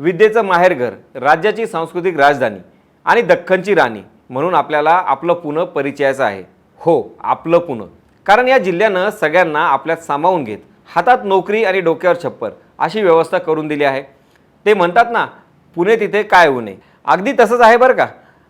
विद्येचं माहेरघर राज्याची सांस्कृतिक राजधानी आणि दख्खनची राणी म्हणून आपल्याला आपलं पुणं परिचयाचं आहे. हो आपलं पुणं. कारण या जिल्ह्यानं सगळ्यांना आपल्यात सामावून घेत हातात नोकरी आणि डोक्यावर छप्पर अशी व्यवस्था करून दिली आहे. ते म्हणतात ना पुणे तिथे काय होऊ नये अगदी तसंच आहे बरं का.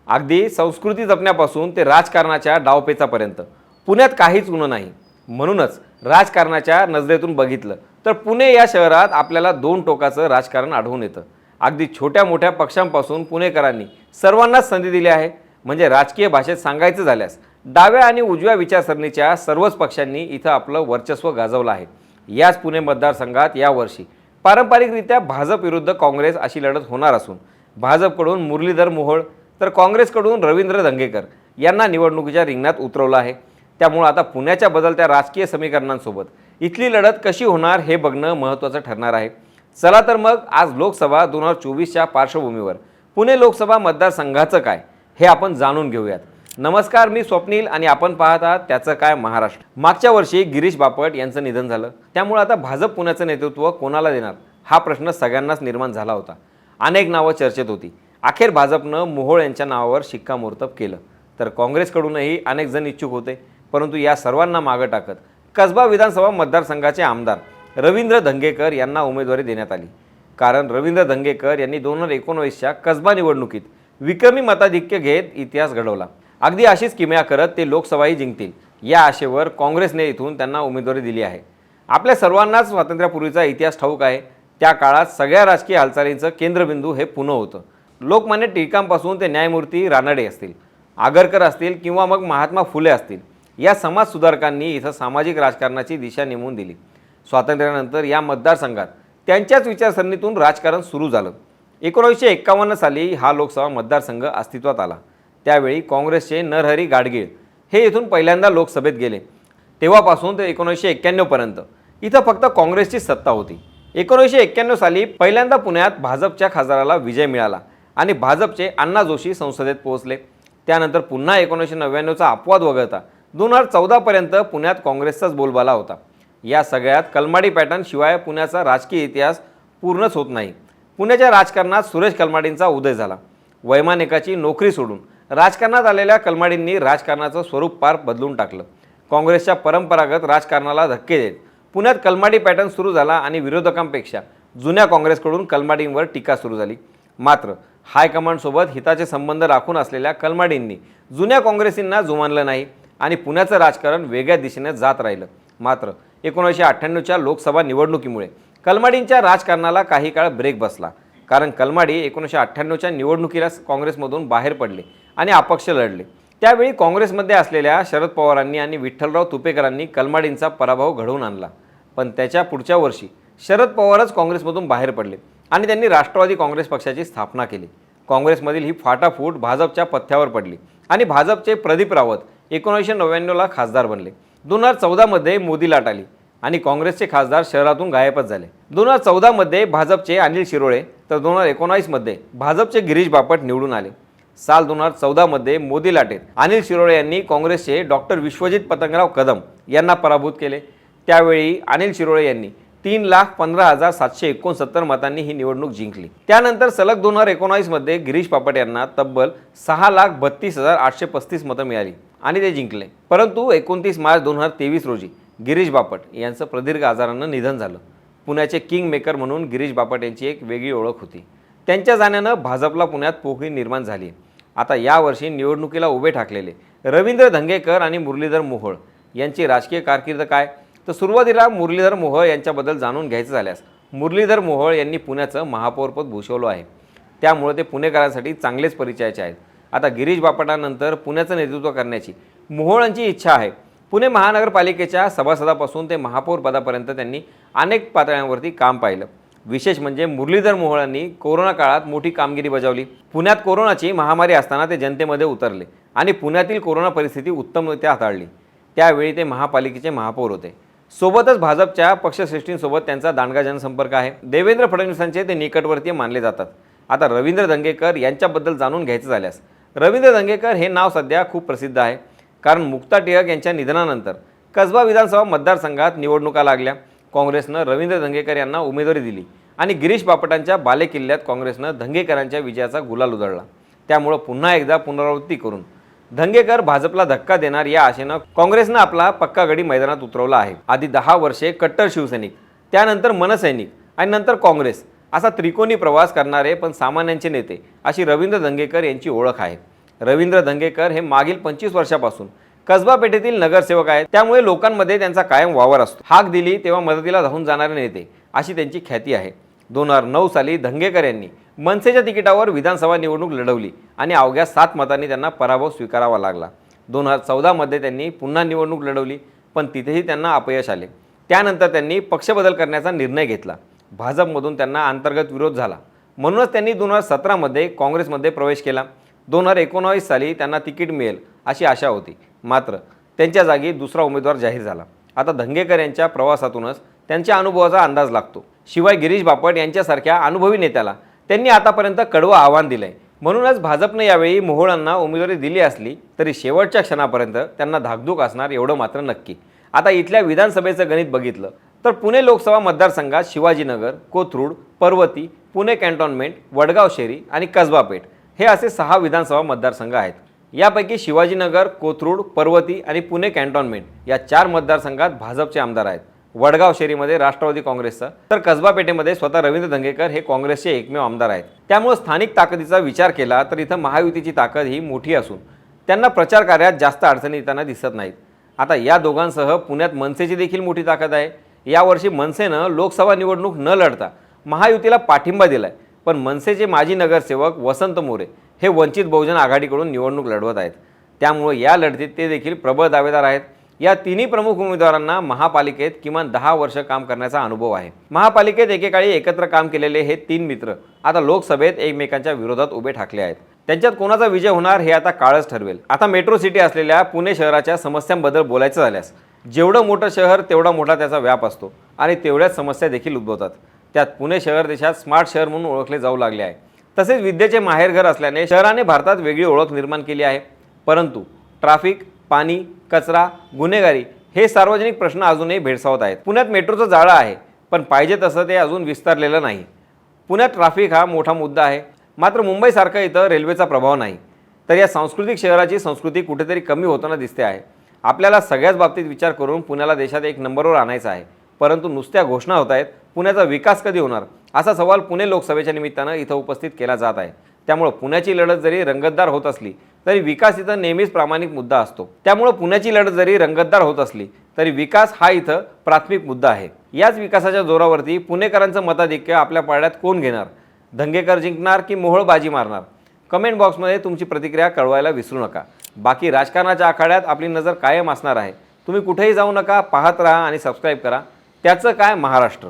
अगदी संस्कृती जपण्यापासून ते राजकारणाच्या डावपेचापर्यंत. पुण्यात काहीच उणं नाही. म्हणूनच राजकारणाच्या नजरेतून बघितलं तर पुणे या शहरात आपल्याला दोन टोकाचं राजकारण आढळून येतं. अगदी छोट्या मोठ्या पक्षांपासून पुणेकरांनी सर्वांनाच संधी दिली आहे. म्हणजे राजकीय भाषेत सांगायचं झाल्यास डाव्या आणि उजव्या विचारसरणीच्या सर्वच पक्षांनी इथं आपलं वर्चस्व गाजवलं आहे. याच पुणे मतदारसंघात यावर्षी पारंपरिकरित्या भाजप विरुद्ध काँग्रेस अशी लढत होणार असून भाजपकडून मुरलीधर मोहोळ तर काँग्रेसकडून रवींद्र धंगेकर यांना निवडणुकीच्या रिंगणात उतरवलं आहे. त्यामुळं आता पुण्याच्या बदलत्या राजकीय समीकरणांसोबत इथली लढत कशी होणार हे बघणं महत्त्वाचं ठरणार आहे. चला तर मग आज लोकसभा दोन हजार चोवीसच्या पार्श्वभूमीवर. पुणे लोकसभा मतदारसंघाचं काय? हे आपण जाणून घेऊयात. नमस्कार मी स्वप्नील आणि आपण पाहत आहात त्याचं काय महाराष्ट्र. मागच्या वर्षी गिरीश बापट यांचं निधन झालं. त्यामुळे आता भाजप पुण्याचं नेतृत्व कोणाला देणार? हा प्रश्न सगळ्यांनाच निर्माण झाला होता. अनेक नावं चर्चेत होती. अखेर भाजपनं मोहोळ यांच्या नावावर शिक्कामोर्तब केलं. तर काँग्रेसकडूनही अनेक जण इच्छुक होते. परंतु या सर्वांना मागं टाकत कसबा विधानसभा मतदारसंघाचे आमदार रवींद्र धंगेकर यांना उमेदवारी देण्यात आली. कारण रवींद्र धंगेकर यांनी दोन हजार एकोणवीसच्या कसबा निवडणुकीत विक्रमी मताधिक्य घेत इतिहास घडवला. अगदी अशीच किमया करत ते लोकसभाही जिंकतील. या आशेवर काँग्रेसने इथून त्यांना उमेदवारी दिली आहे. आपल्या सर्वांनाच स्वातंत्र्यापूर्वीचा इतिहास ठाऊक आहे. त्या काळात सगळ्या राजकीय हालचालींचं केंद्रबिंदू हे पुणे होतं. लोकमान्य टिळकांपासून ते न्यायमूर्ती रानडे असतील आगरकर असतील किंवा मग महात्मा फुले असतील या समाज सुधारकांनी इथं सामाजिक राजकारणाची दिशा नेमून दिली. स्वातंत्र्यानंतर या मतदारसंघात त्यांच्याच विचारसरणीतून राजकारण सुरू झालं. एकोणीसशे एक्कावन्न साली हा लोकसभा मतदारसंघ अस्तित्वात आला. त्यावेळी काँग्रेसचे नरहरी गाडगीळ हे इथून पहिल्यांदा लोकसभेत गेले. तेव्हापासून ते एकोणीसशे एक्क्याण्णवपर्यंत इथं फक्त काँग्रेसची सत्ता होती. एकोणीसशे एक्क्याण्णव साली पहिल्यांदा पुण्यात भाजपच्या खासदाराला विजय मिळाला आणि भाजपचे अण्णा जोशी संसदेत पोहोचले. त्यानंतर पुन्हा एकोणीसशे नव्याण्णवचा अपवाद वगळता दोन हजार चौदापर्यंत पुण्यात काँग्रेसचाच बोलबाला होता. या सगळ्यात कलमाडी पॅटर्न शिवाय पुण्याचा राजकीय इतिहास पूर्णच होत नाही. पुण्याच्या राजकारणात सुरेश कलमाडींचा उदय झाला. वैमानिकाची नोकरी सोडून राजकारणात आलेल्या कलमाडींनी राजकारणाचं स्वरूप पार बदलून टाकलं. काँग्रेसच्या परंपरागत राजकारणाला धक्के देत पुण्यात कलमाडी पॅटर्न सुरू झाला आणि विरोधकांपेक्षा जुन्या काँग्रेसकडून कलमाडींवर टीका सुरू झाली. मात्र हायकमांडसोबत हिताचे संबंध राखून असलेल्या कलमाडींनी जुन्या काँग्रेसींना जुमानलं नाही आणि पुण्याचं राजकारण वेगळ्या दिशेने जात राहिलं. मात्र एकोणीसशे अठ्ठ्याण्णवच्या लोकसभा निवडणुकीमुळे कलमाडींच्या राजकारणाला काही काळ ब्रेक बसला. कारण कलमाडी एकोणीसशे अठ्ठ्याण्णवच्या निवडणुकीला काँग्रेसमधून बाहेर पडले आणि अपक्ष लढले. त्यावेळी काँग्रेसमध्ये असलेल्या शरद पवारांनी आणि विठ्ठलराव तुपेकरांनी कलमाडींचा पराभव घडवून आणला. पण त्याच्या पुढच्या वर्षी शरद पवारच काँग्रेसमधून बाहेर पडले आणि त्यांनी राष्ट्रवादी काँग्रेस पक्षाची स्थापना केली. काँग्रेसमधील ही फाटाफूट भाजपच्या पथ्यावर पडली आणि भाजपचे प्रदीप रावत एकोणीसशे नव्याण्णवला खासदार बनले. दोन हजार चौदामध्ये मोदी लाट आली आणि काँग्रेसचे खासदार शहरातून गायबच झाले. दोन हजार चौदामध्ये भाजपचे अनिल शिरोळे तर दोन हजार एकोणावीसमध्ये भाजपचे गिरीश बापट निवडून आले. साल दोन हजार चौदामध्ये मोदी लाटेत. अनिल शिरोळे यांनी काँग्रेसचे डॉक्टर विश्वजित पतंगराव कदम यांना पराभूत केले. त्यावेळी अनिल शिरोळे यांनी तीन लाख पंधरा हजार सातशे एकोणसत्तर मतांनी ही निवडणूक जिंकली. त्यानंतर सलग दोन हजार एकोणावीसमध्ये गिरीश बापट यांना तब्बल सहा लाख बत्तीस हजार आठशे पस्तीस मतं मिळाली आणि ते जिंकले. परंतु एकोणतीस मार्च दोन हजार तेवीस रोजी गिरीश बापट यांचं प्रदीर्घ आजारानं निधन झालं. पुण्याचे किंग मेकर म्हणून गिरीश बापट यांची एक वेगळी ओळख होती. त्यांच्या जाण्यानं भाजपला पुण्यात पोकळी निर्माण झाली. आता यावर्षी निवडणुकीला उभे ठाकलेले रवींद्र धंगेकर आणि मुरलीधर मोहोळ यांची राजकीय कारकीर्द काय? तर सुरुवातीला मुरलीधर मोहोळ यांच्याबद्दल जाणून घ्यायचं झाल्यास मुरलीधर मोहोळ यांनी पुण्याचं महापौरपद भूषवलं आहे. त्यामुळे ते पुणेकरांसाठी चांगलेच परिचयाचे आहेत. आता गिरीश बापटानंतर पुण्याचं नेतृत्व करण्याची मोहोळांची इच्छा आहे. पुणे महानगरपालिकेच्या सभासदापासून ते महापौरपदापर्यंत त्यांनी अनेक पातळ्यांवरती काम पाहिलं. विशेष म्हणजे मुरलीधर मोहोळांनी कोरोना काळात मोठी कामगिरी बजावली. पुण्यात कोरोनाची महामारी असताना ते जनतेमध्ये उतरले आणि पुण्यातील कोरोना परिस्थिती उत्तमरित्या हाताळली. त्यावेळी ते महापालिकेचे महापौर होते. सोबतच भाजपच्या पक्षश्रेष्ठींसोबत त्यांचा दांडगा जनसंपर्क आहे. देवेंद्र फडणवीसांचे ते निकटवर्तीय मानले जातात. आता रवींद्र दंगेकर यांच्याबद्दल जाणून घ्यायचं झाल्यास रवींद्र दंगेकर हे नाव सध्या खूप प्रसिद्ध आहे. कारण मुक्ता टिळक यांच्या निधनानंतर कसबा विधानसभा मतदारसंघात निवडणुका लागल्या. काँग्रेसनं रवींद्र दंगेकर यांना उमेदवारी दिली आणि गिरीश बापटांच्या बालेकिल्ल्यात काँग्रेसनं धंगेकरांच्या विजयाचा गुलाल उधळला. त्यामुळं पुन्हा एकदा पुनरावृत्ती करून धंगेकर भाजपला धक्का देणार या आशेनं काँग्रेसनं आपला पक्का गडी मैदानात उतरवला आहे. आधी दहा वर्षे कट्टर शिवसैनिक त्यानंतर मनसैनिक आणि नंतर काँग्रेस असा त्रिकोणी प्रवास करणारे पण सामान्यांचे नेते अशी रवींद्र धंगेकर यांची ओळख आहे. रवींद्र धंगेकर हे मागील पंचवीस वर्षापासून कसबा पेठेतील नगरसेवक आहेत. त्यामुळे लोकांमध्ये त्यांचा कायम वावर असतो. हाक दिली तेव्हा मदतीला धावून जाणारे नेते अशी त्यांची ख्याती आहे. दोन हजार नऊ साली धंगेकर यांनी मनसेच्या तिकिटावर विधानसभा निवडणूक लढवली आणि अवघ्या सात मतांनी त्यांना पराभव स्वीकारावा लागला. दोन हजार चौदामध्ये त्यांनी पुन्हा निवडणूक लढवली पण तिथेही त्यांना अपयश आले. त्यानंतर त्यांनी पक्षबदल करण्याचा निर्णय घेतला. भाजपमधून त्यांना अंतर्गत विरोध झाला. म्हणूनच त्यांनी दोन हजार सतरामध्ये काँग्रेसमध्ये प्रवेश केला. दोन हजार एकोणावीस साली त्यांना तिकीट मिळेल अशी आशा होती. मात्र त्यांच्या जागी दुसरा उमेदवार जाहीर झाला. आता धंगेकर यांच्या प्रवासातूनच त्यांच्या अनुभवाचा अंदाज लागतो. शिवाय गिरीश बापट यांच्यासारख्या अनुभवी नेत्याला त्यांनी आतापर्यंत कडवं आव्हान दिलंय. म्हणूनच भाजपने यावेळी मोहोळांना उमेदवारी दिली असली तरी शेवटच्या क्षणापर्यंत त्यांना धाकधूक असणार एवढं मात्र नक्की. आता इथल्या विधानसभेचं गणित बघितलं तर पुणे लोकसभा मतदारसंघात शिवाजीनगर कोथरूड पर्वती पुणे कॅन्टॉनमेंट वडगाव शेरी आणि कसबा पेठ हे असे सहा विधानसभा मतदारसंघ आहेत. यापैकी शिवाजीनगर कोथरूड पर्वती आणि पुणे कॅन्टॉनमेंट या चार मतदारसंघात भाजपचे आमदार आहेत. वडगाव शेरीमध्ये राष्ट्रवादी काँग्रेसचा. तर कसबा पेठेमध्ये स्वतः रवींद्र धंगेकर हे काँग्रेसचे एकमेव आमदार आहेत. त्यामुळे स्थानिक ताकदीचा विचार केला तर इथं महायुतीची ताकद ही मोठी असून त्यांना प्रचार कार्यात जास्त अडचणी येताना दिसत नाहीत. आता या दोघांसह पुण्यात मनसेची देखील मोठी ताकद आहे. यावर्षी मनसेनं लोकसभा निवडणूक न लढता महायुतीला पाठिंबा दिलाय. पण मनसेचे माजी नगरसेवक वसंत मोरे हे वंचित बहुजन आघाडीकडून निवडणूक लढवत आहेत. त्यामुळे या लढतीत ते देखील प्रबळ दावेदार आहेत. या तिन्ही प्रमुख उमेदवारांना महापालिकेत किमान दहा वर्ष काम करण्याचा अनुभव आहे. महापालिकेत एकेकाळी एकत्र काम केलेले हे तीन मित्र आता लोकसभेत एकमेकांच्या विरोधात उभे ठाकले आहेत. त्यांच्यात कोणाचा विजय होणार हे आता काळच ठरवेल. आता मेट्रो सिटी असलेल्या पुणे शहराच्या समस्यांबद्दल बोलायचं झाल्यास जेवढं मोठं शहर तेवढा मोठा त्याचा व्याप असतो आणि तेवढ्याच समस्या देखील उद्भवतात. त्यात पुणे शहर देशात स्मार्ट शहर म्हणून ओळखले जाऊ लागले आहे. तसेच विद्येचे माहेरघर असल्याने शहराने भारतात वेगळी ओळख निर्माण केली आहे. परंतु ट्राफिक पाणी कचरा गुन्हेगारी हे सार्वजनिक प्रश्न अजूनही भेडसावत आहेत. पुण्यात मेट्रोचं जाळं आहे पण पाहिजे तसं ते अजून विस्तारलेलं नाही. पुण्यात ट्राफिक हा मोठा मुद्दा आहे. मात्र मुंबईसारखं इथं रेल्वेचा प्रभाव नाही. तर या सांस्कृतिक शहराची संस्कृती कुठेतरी कमी होताना दिसते आहे. आपल्याला सगळ्याच बाबतीत विचार करून पुण्याला देशात एक नंबरवर आणायचं आहे. परंतु नुसत्या घोषणा होत आहेत पुण्याचा विकास कधी होणार? असा सवाल पुणे लोकसभेच्या निमित्तानं इथं उपस्थित केला जात आहे. त्यामुळं पुण्याची लढत जरी रंगतदार होत असली तरी विकास इथं नेहमीच प्रामाणिक मुद्दा असतो. त्यामुळं पुण्याची लढत जरी रंगतदार होत असली तरी विकास हा इथं प्राथमिक मुद्दा आहे. याच विकासाच्या जोरावरती पुणेकरांचं मताधिक्य आपल्या पाड्यात कोण घेणार? धंगेकर जिंकणार की मोहळ बाजी मारणार? कमेंट बॉक्समध्ये तुमची प्रतिक्रिया कळवायला विसरू नका. बाकी राजकारणाच्या आखाड्यात आपली नजर कायम असणार आहे. तुम्ही कुठेही जाऊ नका पाहत राहा आणि सबस्क्राईब करा. त्याचं काय महाराष्ट्र?